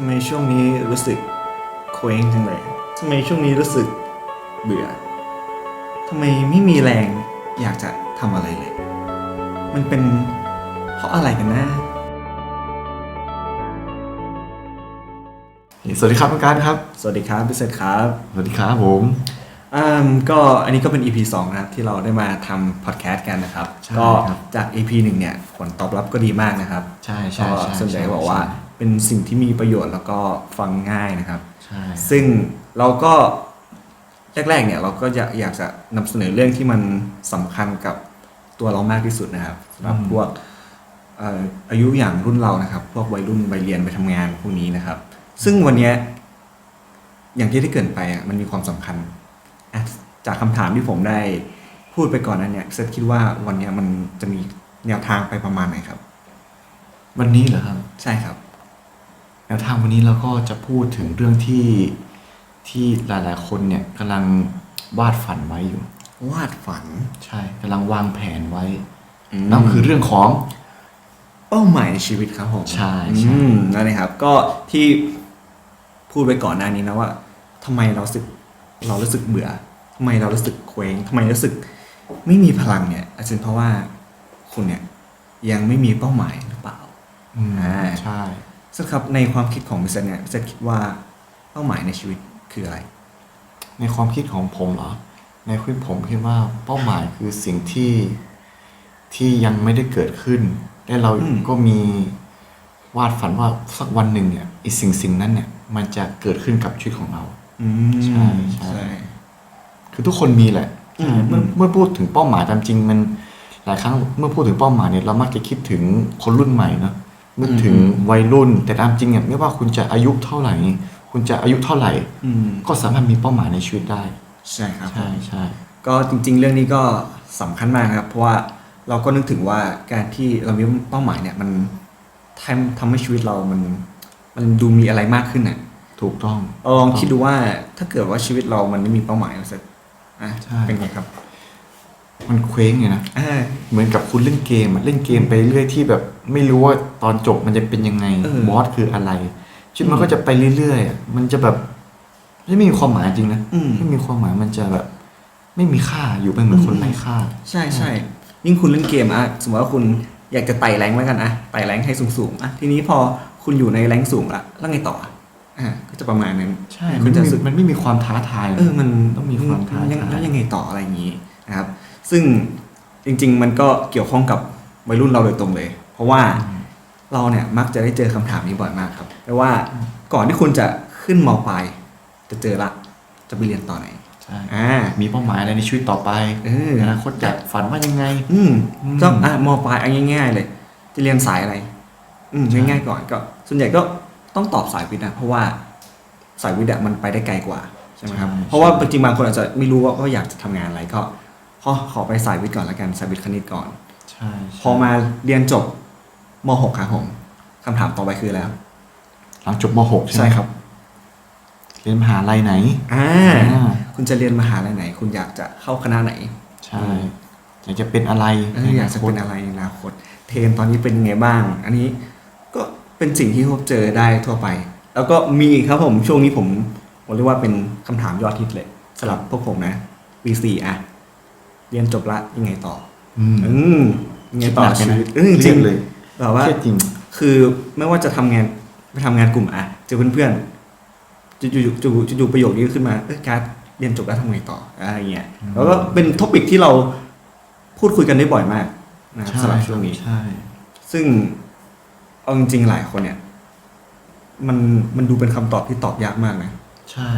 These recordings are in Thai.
ำไมช่วงนี้รู้สึกเคว้งจังเลยทำไมช่วงนี้รู้สึกเบื่อทำไมไม่มีแรงอยากจะทำอะไรเลย มันเป็นเพราะอะไรกันนะ สวัสดีครับคุณการครับ สวัสดีครับพิเศษครับสวัสดีครับผมอืมก็อันนี้ก็เป็น EP 2นะครับที่เราได้มาทำพอดแคสต์กันนะครับ ใช่ก็ครับจาก EP 1เนี่ยผลตอบรับก็ดีมากนะครับใช่ใช่ก็ใช่ส่วนใหญ่ก็บอกว่า เป็นสิ่งที่มีประโยชน์แล้วก็ฟังง่ายนะครับ ใช่ ซึ่งเราก็แรกๆเนี่ยเราก็อยากอยากจะนำเสนอเรื่องที่มันสำคัญกับตัวเรามากที่สุดนะครับสำหรับพวกเอ่ออายุอย่างรุ่นเรานะครับ พวกวัยรุ่นวัยเรียนไปทำงานพวกนี้นะครับ ซึ่งวันเนี้ยอย่างที่ได้เกรินไปอะมันมีความสำคัญอะจากคำถามที่ผมได้พูดไปก่อนนั้นเนี่ยเซตคิดว่าวันเนี้ยมันจะมีแนวทางไปประมาณไหนครับ วันนี้เหรอครับ ใช่ครับ แนวทางวันนี้เราก็จะพูดถึงเรื่องที่ที่หลาย ๆ คนเนี่ยกำลังวาดฝันไว้อยู่ วาดฝันใช่กำลังวางแผนไว้มนั่นคือเรื่องของเป้าหมายในชีวิตครับผมใช่ใช่อืมนั่นเลยครับ ก็ที่พูดไปก่อนหน้านี้นะว่าทำไมเรารู้สึกเรารู้สึกเบื่อทำไมเรารู้สึกเคว้งทำไมรู้สึกไม่มีพลังเนี่ย อาจจะเป็นเพราะว่าคุณเนี่ยยังไม่มีเป้าหมายหรือเปล่าอืมอ่าใช่ ซึ่งครับในความคิดของมิสเซนเนี่ยมิสเซนคิดว่าเป้าหมายในชีวิตคืออะไร ในความคิดของผมเหรอ ในความคิดผมคิดว่าเป้าหมายคือสิ่งที่ที่ยังไม่ได้เกิดขึ้น และเราอืมก็มีวาดฝันว่าสักวันหนึ่งเนี่ยไอีสิ่งสิ่งนั้นเนี่ย มันจะเกิดขึ้นกับชีวิตของเราอืมใช่ใช่คือทุกคนมีแหละอืมเมื่อเมื่อพูดถึงเป้าหมายตามจริงมันหลายครั้งเมื่อพูดถึงเป้าหมายเนี่ยเรามักจะคิดถึงคนรุ่นใหม่เนอะ นึกถึงวัยรุ่น แต่ตามจริงเนี่ยไม่ว่าคุณจะอายุเท่าไหร่ คุณจะอายุเท่าไหร่อืมก็สามารถมีเป้าหมายในชีวิตได้ ใช่ครับใช่ใช่ก็จริง ๆ เรื่องนี้ก็สำคัญมากนะครับ เพราะว่าเราก็นึกถึงว่าการที่เรามีเป้าหมายเนี่ยมันทำทำให้ชีวิตเรามันมันดูมีอะไรมากขึ้นน่ะถูกต้องเราลองคิดดูว่าถ้าเกิดว่าชีวิตเรามันไม่มีเป้าหมายเสร็จอะใช่เป็นไงครับ มันเคว้งไงนะอ่าเหมือนกับคุณเล่นเกมอะเล่นเกมไปเรื่อยที่แบบ ไม่รู้ว่าตอนจบมันจะเป็นยังไงเออบอสคืออะไรชีวิตมันก็จะไปเรื่อยๆอะมันจะแบบไม่มีความหมายจริงนะอืมไม่มีความหมายมันจะแบบ ไม่มีค่าอยู่เป็นเหมือนคนไร้ค่า ใช่ใช่ยิ่งคุณเล่นเกมอะสมมติว่าคุณอยากจะไต่แรงค์แล้วกันอะไต่แรงค์ให้สูงๆอะทีนี้พอคุณอยู่ในแรงค์สูงละแล้วไงต่ออะอ่าก็จะประมาณนั้นใช่คุมันณจะไม่รู้สึมีกมันไม่มีความท้าทายเออมันต้องมีความท้ายังทายแล้วยังไงต่ออะไรอย่างนี้นะครับ ซึ่งจริง ๆ มันก็เกี่ยวข้องกับวัยรุ่นเราโดยตรงเลยเพ ราะว่าเราเนี่ยมักจะได้เจอคำถามนี้บ่อยมากครับแปลว่าก่อนที่คุณจะขึ้นมปลายจะเจอละ จะไปเรียนต่อไหนใช่อ่ามีเป้าหมายอะไรในชีวิตต่อไปเอออนาคตอยากฝันว่ายังไง อืมอืมต้องอะมปลายเอันง่าย ๆ เลย จะเรียนสายอะไร อืมใช่ง่ายๆก่อนก็ ส่วนใหญ่ก็ต้องตอบสายวิทย์นะเพราะว่าสายวิทย์อะมันไปได้ไกลกว่าใช่ไหมครับเพราะว่าจริงๆบางคนอาจจะไม่รู้ว่าว่าอยากจะทำงานอะไรก็ขอขอไปสายวิทย์ก่อนละกันสายวิทย์คณิตก่อนใช่ใช่พอมาเรียนจบ ม .6 ครับผมคำถามต่อไปคืออะไรครับหลังจบม .6 ใช่ไหมเรียนมหาลัยไหนอ่าอ่าคุณจะเรียนมหาลัยไหน คุณอยากจะเข้าคณะไหนใช่อยากจะเป็นอะไรเอออยากจะเป็นอะไรในอนาคต เทรนตอนนี้เป็นยังไงบ้าง อันนี้ก็เป็นสิ่งที่พบเจอได้ทั่วไป แล้วก็มีอีกครับผมช่วงนี้ผมผมเรียกว่าเป็นคำถามยอดฮิตเลยสำหรับพวกผมนะปีสี่อะเรียนจบละยังไงต่อ อืม อืมยังไงต่อคิดหนักเลยนะชีวิตเออจเครีริยงดเลย แบบว่า เครียดจริง คือไม่ว่าจะทำงานไปทำงานกลุ่มอะเจอเพื่อนๆจู่ๆจู่ๆจู่ๆประโยคนี้ขึ้นมาเออการดเรียนจบแล้วทำไงต่ออะไรเงี้ยแล้วก็เป็นท็อปิกที่เราพูดคุยกันได้บ่อยมากนะครับใช่สำหรับช่วงนี้ ใช่ ซึ่งเอาจริงๆหลายคนเนี่ย มันมันดูเป็นคำตอบที่ตอบยากมากนะ ใช่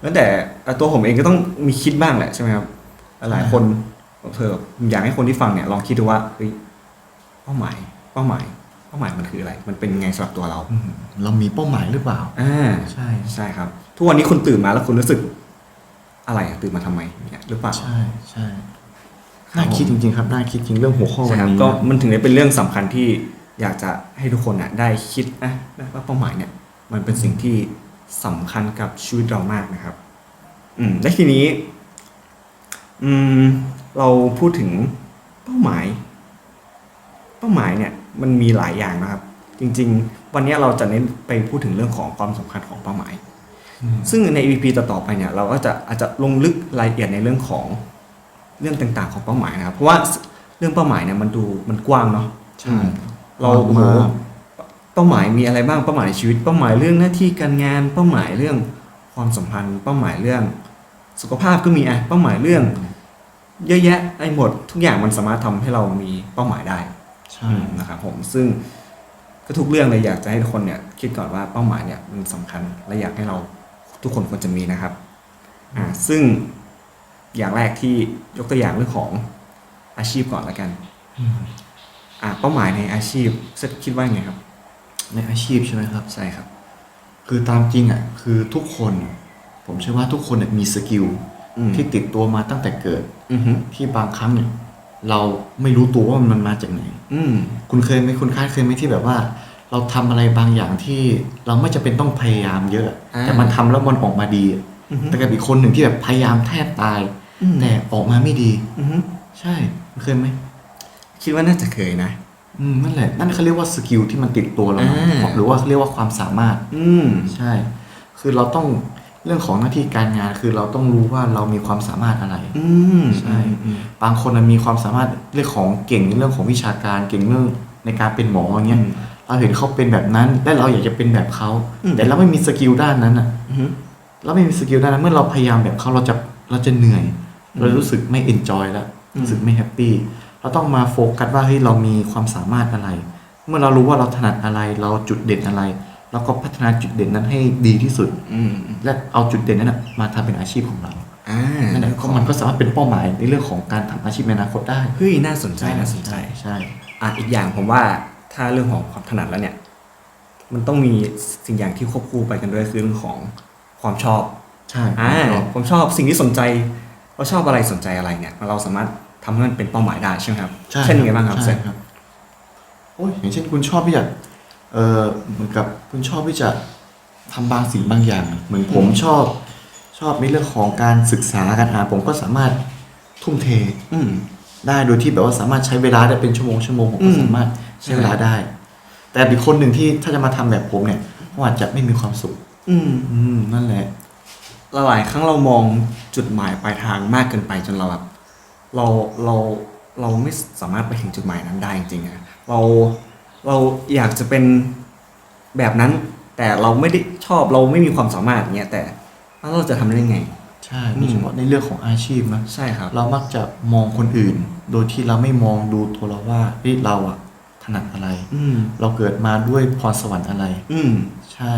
แล้วแต่ตัวผมเองก็ต้องมีคิดบ้างแหละใช่ไหมครับ หลายๆคนเธออยากให้คนที่ฟังเนี่ย ลองคิดดูว่าเฮ้ยเป้าหมาย เป้าหมาย เป้าหมายมันคืออะไร มันเป็นยังไงสำหรับตัวเรา อืมเรามีเป้าหมายหรือเปล่า อ่า ใช่ ใช่ครับ ทุกวันนี้คุณตื่นมาแล้วคุณรู้สึก อะไรอะตื่นมาทำไมเนี่ยหรือเปล่า ใช่ใช่น่าคิดจริงๆครับน่าคิดจริงเรื่องหัวข้อวันใช่ครับนี้ก็มันถึงได้เป็นเรื่องสำคัญที่อยากจะให้ทุกคนน่ะได้คิดนะว่าเป้าหมายเนี่ยมันเป็นสิ่งที่สำคัญกับชีวิตเรามากนะครับ อืมและทีนี้ อืม เราพูดถึงเป้าหมาย เป้าหมายเนี่ยมันมีหลายอย่างนะครับ จริง ๆ วันนี้เราจะเน้นไปพูดถึงเรื่องของความสำคัญของเป้าหมาย ซึ่งใน EP ต่อๆไปเนี่ยเราก็จะอาจจะลงลึกรายละเอียดในเรื่องของเรื่องต่างๆของเป้าหมายนะครับ เพราะว่าเรื่องเป้าหมายเนี่ยมันดูมันกว้างเนาะใช่เรากว้างโอ้โหมากเป้าหมายมีอะไรบ้างเป้าหมายในชีวิตเป้าหมายเรื่องหน้าที่การงานเป้าหมายเรื่องความสัมพันธ์ เป้าหมายเรื่อง สุขภาพก็มีอะเป้าหมายเรื่อง เยอะแยะไอ้หมดทุกอย่างมันสามารถทำให้เรามีเป้าหมายได้ใช่ นะครับผมซึ่งก็ทุกเรื่องเลยอยากจะให้ทุกคนเนี่ยคิดก่อนว่าเป้าหมายเนี่ยมันสำคัญและอยากให้เราทุกคนควรจะมีนะครับอ่าซึ่งอย่างแรกที่ยกตัวอย่างเรื่องของอาชีพก่อนละกันอ่าเป้าหมายในอาชีพเซตคิดว่าไงครับ ในอาชีพใช่ไหมครับใช่ครับ คือตามจริงอะคือทุกคน ผมเชื่อว่าทุกคนเนี่ยมีสกิลอืมที่ติดตัวมาตั้งแต่เกิดอือฮึที่บางครั้งเนี่ย เราไม่รู้ตัวว่ามันมาจากไหน อืมคุณเคยไหมคุณคาดเคยไหมที่แบบว่า เราทำอะไรบางอย่างที่เราไม่จะเป็นต้องพยายามเยอะ อ่าแต่มันทำแล้วมันออกมาดีอะอือฮึ แต่กับอีกคนหนึ่งที่แบบพยายามแทบตาย อืมแต่ออกมาไม่ดี อือฮึใช่คุณเคยไหมคิดว่าน่าจะเคยนะ อืมนั่นแหละนั่นเขาเรียกว่าสกิลที่มันติดตัวเรามาอ่า หรือว่าเรียกว่าความสามารถ อืม ใช่ คือเราต้อง เรื่องของหน้าที่การงานคือเราต้องรู้ว่าเรามีความสามารถอะไร อืมใช่อืมบางคนน่ะมีความสามารถเรื่องของเก่งในเรื่องของวิชาการเก่งเรื่องในการเป็นหมออย่างเงี้ยอืมเราเห็นเขาเป็นแบบนั้นและเราอยากจะเป็นแบบเขาอืมแต่เราไม่มีสกิลด้านนั้นอะอือฮึเราไม่มีสกิลด้านนั้นเมื่อเราพยายามแบบเขาเราจะเราจะเหนื่อย เรารู้สึกไม่เอนจอยแล้วอืมรู้สึกไม่แฮปปี้เราต้องมาโฟกัสว่าเฮ้ยเรามีความสามารถอะไร เมื่อเรารู้ว่าเราถนัดอะไร เราจุดเด่นอะไร เราก็พัฒนาจุดเด่นนั้นให้ดีที่สุด อืมและเอาจุดเด่นนั้นนะมาทำเป็นอาชีพของเราอ่านั่นแหละก็มันก็สามารถเป็นเป้าหมายในเรื่องของการทำอาชีพในอนาคตได้เฮ้ยน่าสนใจน่าสนใจใช่อะอีกอย่างผมว่าถ้าเรื่องของความถนัดแล้วเนี่ย มันต้องมีสิ่งอย่างที่ควบคู่ไปกันด้วยคือเรื่องของความชอบใช่อ่าครับความชอบสิ่งที่สนใจเราชอบอะไรสนใจอะไรเนี่ย เราสามารถทำให้มันเป็นเป้าหมายได้ใช่ไหมครับใช่เช่นยังไงบ้างครับใช่เซนครับโอ้ยอย่างเช่นคุณชอบที่จะ เออเหมือนกับคุณชอบที่จะทำบางสิ่งบางอย่าง เหมือนผมชอบชอบในเรื่องของการศึกษาการอ่านผมก็สามารถทุ่มเท อืมได้โดยที่แบบว่าสามารถใช้เวลาได้เป็นชั่วโมงชั่วโมงผมอืก็มสามารถใช้เวลาได้ แต่อีกคนหนึ่งที่ถ้าจะมาทำแบบผมเนี่ยเขาอาจจะไม่มีความสุข อืมอืมนั่นแหละหลายๆครั้งเรามองจุดหมายปลายทางมากเกินไปจนเราแบบเราเราเราไม่สามารถไปถึงจุดหมายนั้นได้จริงๆอะเรา เราอยากจะเป็นแบบนั้น แต่เราไม่ได้ชอบเราไม่มีความสามารถอย่างเงี้ยแต่แล้วเราจะทำได้ยังไง ใช่โดยเฉพาะในเรื่องของอาชีพนะใช่ครับ เรามักจะมองคนอื่น โดยที่เราไม่มองดูตัวเราว่าเฮ้ยเราอะถนัดอะไร อืม เราเกิดมาด้วยพรสวรรค์อะไร อืม ใช่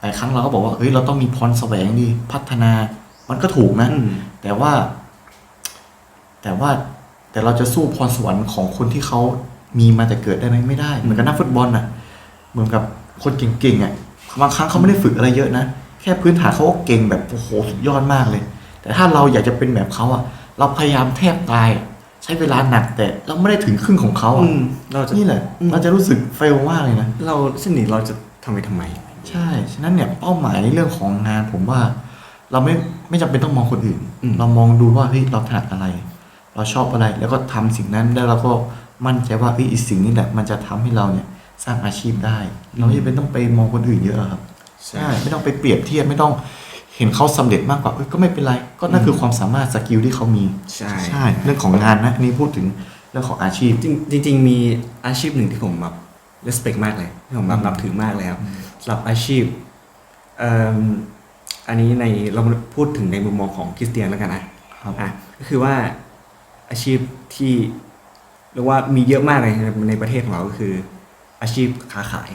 หลายครั้งเราก็บอกว่าเฮ้ยเราต้องมีพรแสวงดีพัฒนา มันก็ถูกนะอืม แต่ว่า แต่ว่าแต่เราจะสู้พรสวรรค์ของคนที่เขา มีมาแต่เกิดได้ไหมไม่ได้ เหมือนกับนักฟุตบอลน่ะ เหมือนกับคนเก่งๆอะบางครั้งเขาไม่ได้ฝึกอะไรเยอะนะ แค่พื้นฐานเขาก็เก่งแบบโอ้โหสุดยอดมากเลย แต่ถ้าเราอยากจะเป็นแบบเขาอะ เราพยายามแทบตายอะใช้เวลาหนักแต่เราไม่ได้ถึงครึ่งของเขาอือะมเราจะนี่แหละอืมเราจะรู้สึกเฟลมากเลยนะ เราเช่นนี้เราจะทำไปทำไม ใช่ ฉะนั้นเนี่ยเป้าหมายในเรื่องของงานผมว่า เราไม่ไม่จำเป็นต้องมองคนอื่นอืมเรามองดูว่าเฮ้ยเราถนัดอะไร เราชอบอะไรแล้วก็ทำสิ่งนั้นแล้วเราก็ มั่นใจว่าเอ้ยอีสิ่งนี้แหละมันจะทำให้เราเนี่ยสร้างอาชีพได้ เราไม่จำเป็นต้องไปมองคนอื่นเยอะครับใช่ไม่ต้องไปเปรียบเทียบไม่ต้องเห็นเขาสำเร็จมากกว่าเอ้ยก็ไม่เป็นไร ก็นั่นคือความสามารถสกิลที่เขามีใช่ใช่ เรื่องของงานนะอันนี้พูดถึงเรื่องของอาชีพ จริงจริงๆมีอาชีพหนึ่งที่ผมแบบ respect มากเลยที่ผมแบบนับถือมากเลยครับสำหรับอาชีพเอ่ออันนี้ในเราพูดถึงในมุมมองของคริสเตียนแล้วกันนะครับอะก็คือว่าอาชีพที่ เรียกว่ามีเยอะมากเลยในในประเทศของเราก็คือ อาชีพค้าขาย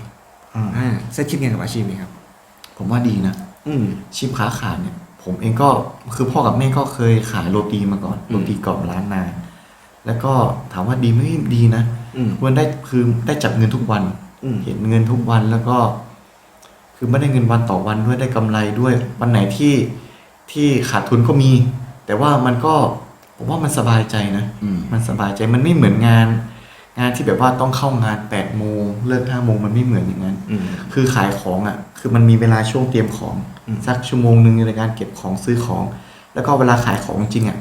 อ่าอ่าเซตคิดไงกับอาชีพนี้ครับ ผมว่าดีนะ อืมชีพค้าขายเนี่ยผมเองก็คือพ่อกับแม่ก็เคยขายโรตีมาก่อนอืมโรตีกรอบร้านนา แล้วก็ถามว่าดีไหมดีนะอืมมันได้คือได้จับเงินทุกวันอืม เห็นเงินทุกวันแล้วก็ คือไม่ได้เงินวันต่อวันด้วยได้กำไรด้วยวันไหนที่ที่ขาดทุนก็มี แต่ว่ามันก็ ผมว่ามันสบายใจนะอืมมันสบายใจมันไม่เหมือนงาน งานที่แบบว่าต้องเข้างาน8ปดโมงเลิกห้าโมงมันไม่เหมือนอย่างนั้นอืมคือขายของอะ คือมันมีเวลาช่วงเตรียมของอืมสักชั่วโมงหนึ่งในการเก็บของซื้อของ แล้วก็เวลาขายของจริงอะ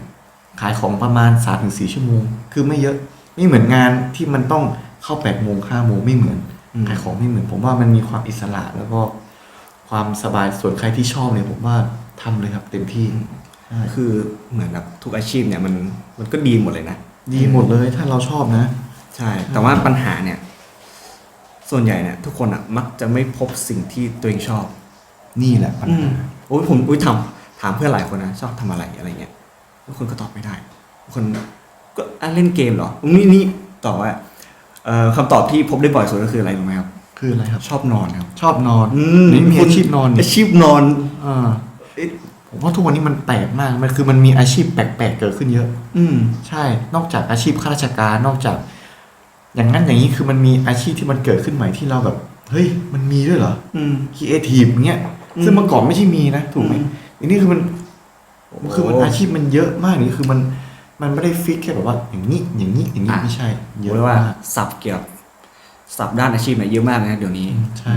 ขายของประมาณ3าถึงสชั่วโมง คือไม่เยอะไม่เหมือนงานที่มันต้องเข้า8ปดโมงห้าโมงไม่เหมือนอืมขายของไม่เหมือน ผมว่ามันมีความอิสระแล้วก็ความสบายส่วนใครที่ชอบเนี่ยผมว่าทำเลยครับเต็มที่ใช่ คือเหมือนแบบทุกอาชีพเนี่ยมันมันก็ดีหมดเลยนะ ดีหมดเลยถ้าเราชอบนะ ใช่ แต่ว่าปัญหาเนี่ย ส่วนใหญ่เนี่ยทุกคนอะมักจะไม่พบสิ่งที่ตัวเองชอบ นี่แหละปัญหาโอ้ยผมอุ้ยทำถามเพื่อนหลายคนนะชอบทำอะไรอะไรเงี้ยทุกคนก็ตอบไม่ได้ทุกคนก็อะเล่นเกมเหรอนี่นี่ตอบว่าเอ่อคำตอบที่พบได้บ่อยสุดก็คืออะไรรู้ไหมครับคืออะไรครับ ชอบนอนครับ ชอบนอนอืมนี่มีอาชีพนอนนี่อาชีพนอนอ่าเอ๊ะ ผมว่าทุกวันนี้มันแปลกมากมันคือมันมีอาชีพแปลกๆเกิดขึ้นเยอะ อืม ใช่ นอกจากอาชีพข้าราชการ นอกจาก อย่างนั้นอย่างนี้คือมันมีอาชีพที่มันเกิดขึ้นใหม่ที่เราแบบ เฮ้ย มันมีด้วยเหรออืมครีเอทีฟเงี้ยอืมซึ่งเมื่อก่อนไม่ใช่มีนะ ถูกไหมอืมอันนี้คือมันโอ้คือมันอาชีพมันเยอะมากนี่คือมันมันไม่ได้ฟิกแค่แบบว่าอย่างนี้อย่างนี้อย่างนี้ไม่ใช่ เยเยอะอะว่ามากสับเกี่ยวกับสับด้านอาชีพเนี่ยเยอะมากเลยนะเดี๋ยวนี้ ใช่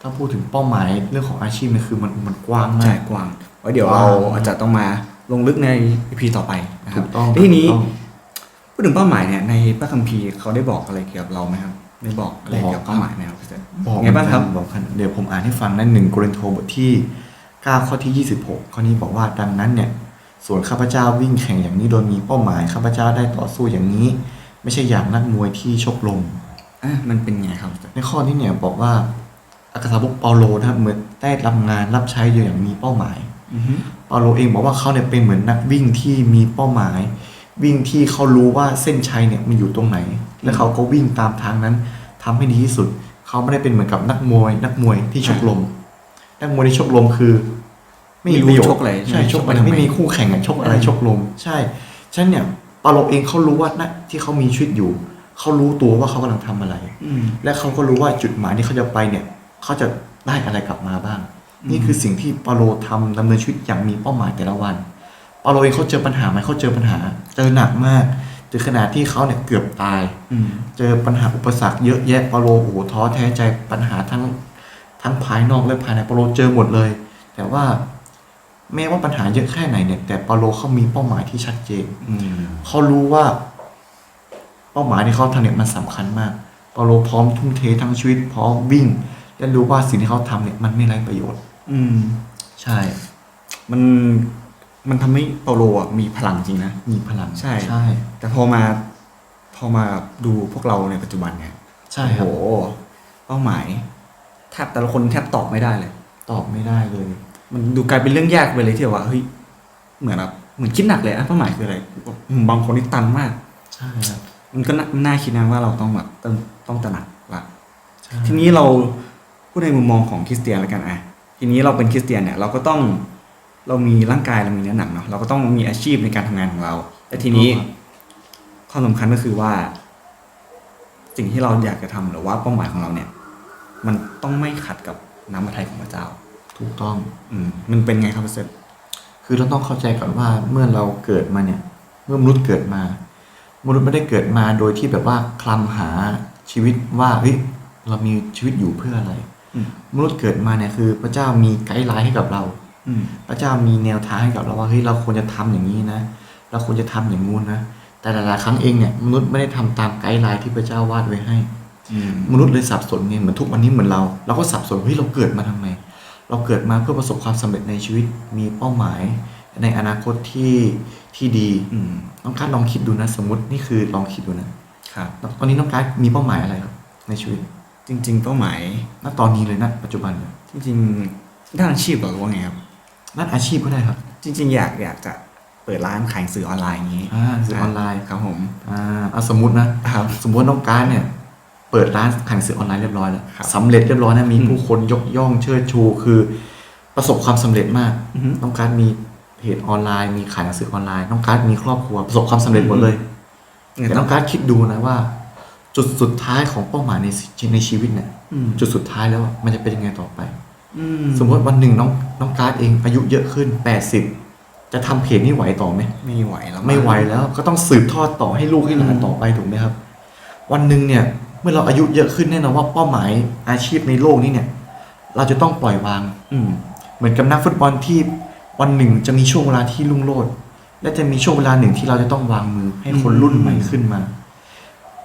ถ้าพูดถึงเป้าหมายเรื่องของอาชีพเนี่ยคือมันมันกว้างมาใช่กกว้างไว้เดี๋ยวเราอาจจะต้องมาลงลึกใน EP ต่อไปนะคถูรับกต้องทีนี้ถูกต้องพูดถึงเป้าหมายเนี่ยในพระคัมภีร์เขาได้บอกอะไรเกี่ยวกับเราไหมครับได้บอกอะไรบอกเกี่ยวกับเป้าหมายไหมครับพี่เซนบอกไงบ้างครับบอกกันเดี๋ยวผมอ่านให้ฟังนั่นหนึ่งโกรินโทบทที่9ข้อที่26ข้อนี้บอกว่าดังนั้นเนี่ยส่วนข้าพเจ้าวิ่งแข่งอย่างนี้โดยมีเป้าหมายข้าพเจ้าได้ต่อสู้อย่างนี้ ไม่ใช่อย่างนักมวยที่ชกลมอะมันเป็นไงครับ ในข้อนี้เนี่ยบอกว่าอักษรบุกเปาโลนะครับเหมือนได้รับงานรับใช้อยู่อย่างมีเป้าหมายอือฮึ เปาโลเองบอกว่าเขาเนี่ยเป็นเหมือนนักวิ่งที่มีเป้าหมาย วิ่งที่เขารู้ว่าเส้นชัยเนี่ยมันอยู่ตรงไหน และเขาก็วิ่งตามทางนั้นทำให้ดีที่สุด เขาไม่ได้เป็นเหมือนกับนักมวย นักมวยที่ชกลม นักมวยที่ชกลมคือ ไม่มีประโยชน์ชกอะไรใช่ชกไปมันทำไมไม่มีคู่แข่งอะชกอะไรอืมชกลม ใช่ฉะนั้นเนี่ยเปาโลเองเขารู้ว่านะที่เขามีชีวิตอยู่เขารู้ตัวว่าเขากำลังทำอะไรอืมและเขาก็รู้ว่าจุดหมายที่เขาจะไปเนี่ย เขาจะได้อะไรกลับมาบ้าง นี่คือสิ่งที่เปาโลทำดำเนินชีวิตอย่างมีเป้าหมายแต่ละวันเปาโลเองเขาเจอปัญหาไหมเขาเจอปัญหาเจอหนักมากถึงขนาดที่เขาเนี่ยเกือบตายอืมเจอปัญหาอุปสรรคเยอะแยะเปาโลโอ้โหท้อแท้ใจปัญหาทั้งทั้งภายนอกและภายในเปาโลเจอหมดเลย แต่ว่าแม้ว่าปัญหาเยอะแค่ไหนเนี่ย แต่เปาโลเขามีเป้าหมายที่ชัดเจนอืมเขารู้ว่า เป้าหมายที่เขาทำเนี่ยมันสำคัญมากเปาโลพร้อมทุ่มเททั้งชีวิตพร้อมวิ่งและรู้ว่าสิ่งที่เขาทำเนี่ยมันไม่ไร้ประโยชน์ อืม ใช่ มันมันทำให้เปาโลอะมีพลังจริงนะ มีพลังใช่ ใช่ แต่พอมาพอมาดูพวกเราในปัจจุบันเนี่ยใช่โอ้ครัโหบเป้าหมายแทบแต่ละคนแทบตอบไม่ได้เลย ตอบไม่ได้เลย มันดูกลายเป็นเรื่องยากไปเลยที่แบบว่าเฮ้ยเหมือนแบบเหมือนคิดหนักเลยอะเป้าหมายคืออะไรอืมบางคนนี่ตันมาก ใช่ครับมันก็น่าน่าคิดนะว่าเราต้องแบบต้องต้องตระหนักละใช่ทีนี้เราพูดในมุมมองของคริสเตียนแล้วกันอะ ทีนี้เราเป็นคริสเตียนเนี่ยเราก็ต้องเรามีร่างกายเรามีเนื้อหนังเนาะเราก็ต้องมีอาชีพในการทำงานของเราและทีนี้ความสำคัญก็คือว่า สิ่งที่เราอยากจะทำหรือว่าเป้าหมายของเราเนี่ย มันต้องไม่ขัดกับน้ำพระทัยของพระเจ้า ถูกต้อง อืมมันเป็นไงครับเซนคือเราต้องเข้าใจก่อนว่าเมื่อเราเกิดมาเนี่ย เมื่อมนุษย์เกิดมา มนุษย์ไม่ได้เกิดมาโดยที่แบบว่าคลำหาชีวิตว่าเฮ้ยเรามีชีวิตอยู่เพื่ออะไรอื มมนุษย์เกิดมาเนี่ยคือพระเจ้ามีไกด์ไลน์ให้กับเราอืมพระเจ้ามีแนวทางให้กับเราว่าเฮ้ยเราควรจะทำอย่างนี้นะเราควรจะทำอย่างงู้นนะแต่หลายๆครั้งเองเนี่ยมนุษย์ไม่ได้ทำตามไกด์ไลน์ที่พระเจ้าวาดไว้ให้อืมมนุษย์เลยสับสนไงเหมือนทุกวันนี้เหมือนเราเราก็สับสนเฮ้ยเราเกิดมาทำไม เราเกิดมาเพื่อประสบความสำเร็จในชีวิตมีเป้าหมาย ในอนาคตที่ที่ดีอืมน้องการดลองคิดดูนะ สมมตินี่คือลองคิดดูนะครับตอนนี้น้องการดมีเป้าหมายอะไรครับในชีวิต จริง ๆ เป้าหมายณตอนนี้เลยนะปัจจุบันเลยจริงๆด้านอาชีพเหรอหรือว่าไงครับนักอาชีพก็ได้ครับ จริง ๆ อยากอยากจะเปิดร้านขายหนังสื่อออนไลน์อย่างนี้อ่าสื่อออนไลน์ครับผมอ่าเอาสมมตินะครับ สมมติว่าน้องการดเนี่ยเปิดร้านขายหนังสือออนไลน์เรียบร้อยแล้วครับสำเร็จเรียบร้อยนะมีอืมผู้คนยกย่องเชิดชูคือ ประสบความสำเร็จมากอือฮึน้องการดมีเพจออนไลน์มีขายหนังสือออนไลน์น้องการดมีครอบครัวประสบความสำเร็จหมดเลยเนี่ยแต่ต้น้อองงการดคิดดูนะว่า จุดสุดท้ายของเป้าหมายในชีในชีวิตเนี่ยอืมจุดสุดท้ายแล้วอะมันจะเป็นยังไงต่อไปอืมสมมติวันหนึ่งน้องน้องการดเองอายุเยอะขึ้น80จะทำเพจนี้ไหวต่อไหมไม่ไหวแล้วไม่ไหวแล้ว ก็ต้องสืบทอดต่อให้ลูกให้หลานต่อไปถูกไหมครับ วันหนึ่งเนี่ย เมื่อเราอายุเยอะขึ้นแน่นอนว่าเป้าหมายอาชีพในโลกนี้เนี่ย เราจะต้องปล่อยวาง อืมเหมือนกับนักฟุตบอลที่วันหนึ่งจะมีช่วงเวลาที่รุ่งโรจน์และจะมีช่วงเวลาหนึ่งที่เราจะต้องวางมือให้คนรุ่นใหม่ขึ้นมา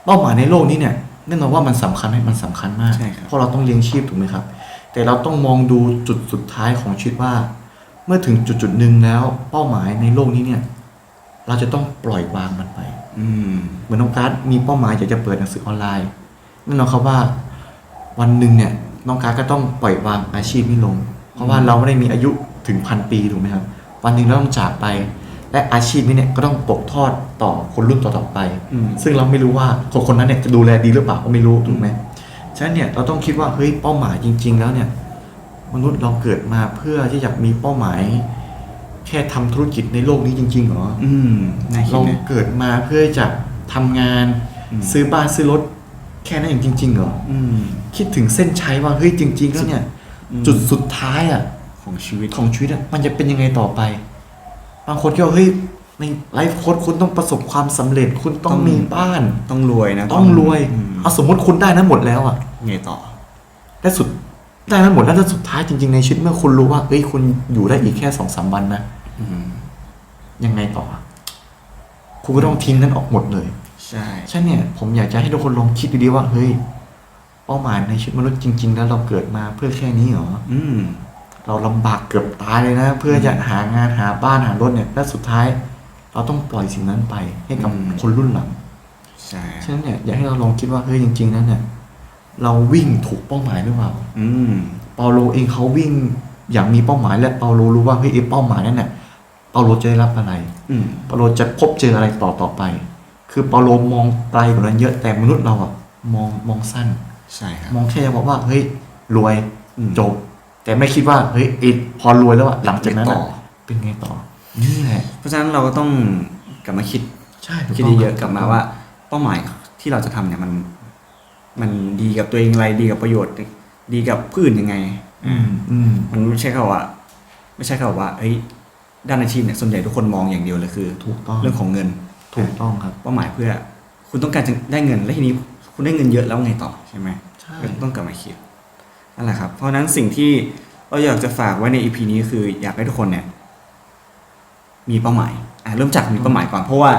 เป้าหมายในโลกนี้เนี่ยแน่นอนว่ามันสำคัญไหมมันสำคัญมากใช่ครับเพราะเราต้องเลี้ยงชีพถูกไหมครับ แต่เราต้องมองดูจุดสุดท้ายของชีวิตว่า เมื่อถึงจุดจุดๆหนึ่งแล้ว เป้าหมายในโลกนี้เนี่ย เราจะต้องปล่อยวางมันไป อืมเหมือนน้องการ์ดมีเป้าหมายอยากจะเปิดหนังสือออนไลน์แน่นอนครับว่า วันหนึ่งเนี่ยน้องการ์ดก็ต้องปล่อยวางอาชีพนี้ลง เพราะว่าเราไม่ได้มีอายุถึงพันปีถูกไหมครับ วันหนึ่งเราต้องจากไป และอาชีพนี้เนี่ยก็ต้องตกทอดต่อคนรุ่นต่อๆไปอืมซึ่งเราไม่รู้ว่าคนคนนั้นเนี่ยจะดูแลดีหรือเปล่าก็ไม่รู้ถูกไหมฉะนั้นเนี่ยเราต้องคิดว่าเฮ้ยเป้าหมายจริง ๆ แล้วเนี่ยมนุษย์เราเกิดมาเพื่อที่จะมีเป้าหมาย แค่ทำธุรกิจในโลกนี้จริงๆเหรออืมน่าคิดเรานะเกิดมาเพื่อจะทำงานอืมซื้อบ้านซื้อรถแค่นั้นเองจริงๆเหรออืมคิดถึงเส้นชัยว่าเฮ้ยจริง ๆ แล้วเนี่ยอืมจุดสุดท้ายอะของชีวิตของชีวิตอะมันจะเป็นยังไงต่อไป บางคนก็ว่าเฮ้ยในไลฟ์โค้ดคุณต้องประสบความสำเร็จคุณต้องต้อง มีบ้าน ต้องรวยนะต้องรวยอืมเอาสมมติคุณได้นั้นหมดแล้วอะไงต่อ และสุดได้นั้นหมดแล้วแต่สุดท้ายจริง ๆในชีวิตเมื่อคุณรู้ว่าเอ้ยคุณอยู่ได้อีกแค่สองสามวันนะอืมยังไงต่อคุณก็ต้องทิ้งนั้นออกหมดเลย ใช่ ใช่เนี่ย ผมอยากจะให้ทุกคนลองคิดดีๆว่า เฮ้ย เป้าหมายในชีวิตมนุษย์จริง ๆ แล้วเราเกิดมาเพื่อแค่นี้เหรอ อืม เราลำบากเกือบตายเลยนะ เพื่อจะหางานหาบ้านหารถเนี่ยและสุดท้าย เราต้องปล่อยสิ่งนั้นไปให้กับอืมคนรุ่นหลังใช่ฉะนั้นเนี่ยอยากให้เราลองคิดว่าเฮ้ยจริง ๆ นั้นเนี่ยเราวิ่งถูกเป้าหมายหรือเปล่าอืมเปาโลเองเขาวิ่งอย่างมีเป้าหมายและเปาโลรู้ว่าเฮ้ยไอ้เป้าหมายนั้นเนี่ยเปาโลจะได้รับอะไรอืมเปาโลจะพบเจออะไรต่อต่อไป คือเปาโลมองไกลกว่านั้นเยอะแต่มนุษย์เราอะมองมองสั้น ใช่ครับมองแค่บอกว่าเฮ้ยรวยอืมจบ แต่ไม่คิดว่าเฮ้ยไอ้พอรวยแล้วอะหลังจากนั้นต่อะอเป็นไงต่อ นี่แหละ เพราะฉะนั้นเราก็ต้องกลับมาคิดใช่ถูกคิดต้องเยอะๆกลับมาว่า เป้าหมายที่เราจะทำเนี่ยมัน มันดีกับตัวเองอะไรดีกับประโยชน์ ดีกับผู้อื่นยังไง อืมอืมมันไม่ใช่แค่ว่า ไม่ใช่แค่ว่าเฮ้ยด้านอาชีพเนี่ยส่วนใหญ่ทุกคนมองอย่างเดียวเลยคือ ถูกต้องเรื่องของเงิน ถูกต้องครับ เป้าหมายเพื่อ คุณต้องการจะได้เงิน แล้วทีนี้คุณได้เงินเยอะแล้วไงต่อใช่ไหมใช่ก็ต้องกลับมาคิด นั่นแหละครับ เพราะฉะนั้นสิ่งที่เราอยากจะฝากไว้ใน EP นี้คืออยากให้ทุกคนเนี่ยมีเป้าหมายอะเริ่มจากมีเป้าหมายก่อน เพราะว่า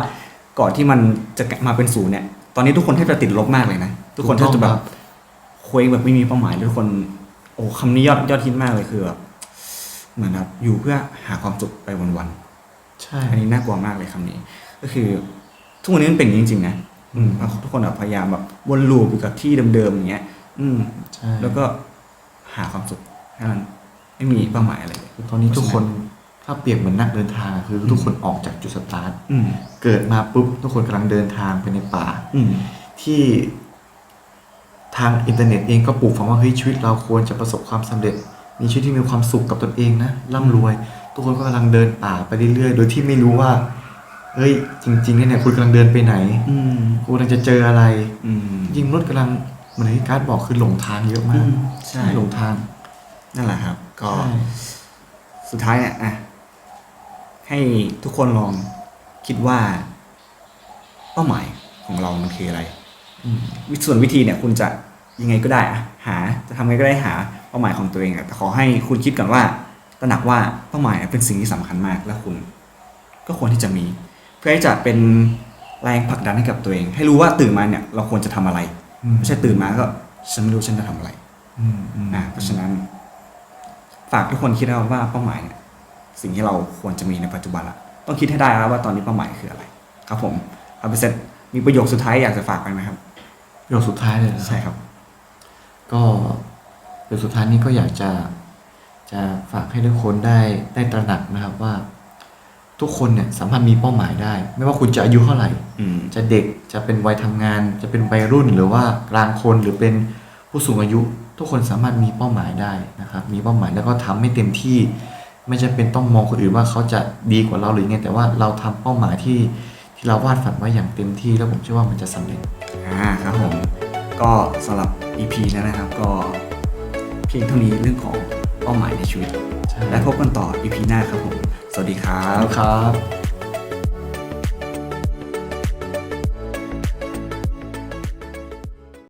ก่อนที่มันจะมาเป็นศูนย์เนี่ยตอนนี้ทุกคนแทบจะติดลบมากเลยนะทุกคนแทบจะแบบเคว้งแบบไม่มีเป้าหมายแล้วทุกคน โอ้คำนี้ยอดยอดฮิตมากเลยคือแบบเหมือนแบบอยู่เพื่อหาความสุขไปวันๆใช่อันนี้น่ากลัวมากเลยคำนี้ ก็คือ ทุกวันนี้มันเป็นอย่างนี้จริงๆนะอืมทุกคนแบบพยายามแบบวนลูปอยู่กับที่เดิมๆอย่างเงี้ย อืมใช่แล้วก็ หาความสุขแค่นั้นไม่มีเป้าหมายอะไรเลยคือตอนนี้ทุกคนถ้าเปรียบเหมือนนักเดินทางอะคือทุกคนออกจากจุดสตาร์ทอืมเกิดมาปุ๊บทุกคนกำลังเดินทางไปในป่าอืมที่ทางอินเทอร์เน็ตเองก็ปลูกฝังว่าเฮ้ยชีวิตเราควรจะประสบความสำเร็จ มีชีวิตที่มีความสุขกับตนเองนะร่ำรวย ทุกคนก็กำลังเดินป่าไปเรื่อยๆ โดยที่ไม่รู้ว่าเฮ้ยจริงๆเนี่ยคุณกำลังเดินไปไหน อืมคุณกำลังจะเจออะไร อืมจริงๆรถกำลังเห มือนที่การ์ดบอกคือหลงทางเยอะมากอืมใช่หลงทาง นั่นแหละครับ ก็ใช่สุดท้ายเนี่ยอะให้ทุกคนลองคิดว่า เป้าหมายของเรามันคืออะไรอืมวิส่วนวิธีเนี่ย คุณจะยังไงก็ได้อะหา จะทำไงก็ได้หาเป้าหมายของตัวเองอะแต่ขอให้คุณคิดก่อนว่าตระหนักว่าเป้าหมายเป็นสิ่งที่สำคัญมากและคุณ ก็ควรที่จะมี เพื่อที่จะเป็นแรงผลักดันให้กับตัวเอง ให้รู้ว่าตื่นมาเนี่ย เราควรจะทำอะไรอืม ไม่ใช่ตื่นมาก็ฉันไม่รู้ฉันจะทำอะไรอืมอืมนะเพราะฉะนั้น ฝากทุกคนคิดเอาว่าเป้าหมายเนี่ยสิ่งที่เราควรจะมีในปัจจุบันอะต้องคิดให้ได้ครับว่าตอนนี้เป้าหมายคืออะไร ครับผมเอาไปเสร็จมีประโยคสุดท้ายอยากจะฝากไปไหมครับ ประโยคสุดท้ายเลยเหรอใช่ครับ ก็ประโยคสุดท้ายนี้ก็อยากจะจะฝากให้ทุกคนได้ได้ตระหนักนะครับว่า ทุกคนเนี่ยสามารถมีเป้าหมายได้ ไม่ว่าคุณจะอายุเท่าไหร่อืมจะเด็กจะเป็นวัยทำงาน จะเป็นวัยรุ่นหรือว่ากลางคนหรือเป็นผู้สูงอายุ ทุกคนสามารถมีเป้าหมายได้นะครับมีเป้าหมายแล้วก็ทำให้เต็มที่ ไม่จำเป็นต้องมองคนอื่นว่าเขาจะดีกว่าเราหรือไงแต่ว่าเราทำเป้าหมายที่ที่เราวาดฝันไว้อย่างเต็มที่แล้วผมเชื่อว่ามันจะสำเร็จอ่าครับผมก็สำหรับ EP นั้นนะครับก็เพียงเท่านี้เรื่องของเป้าหมายในชีวิตใช่และพบกันต่อ EP หน้าครับผม สวัสดีครับครับ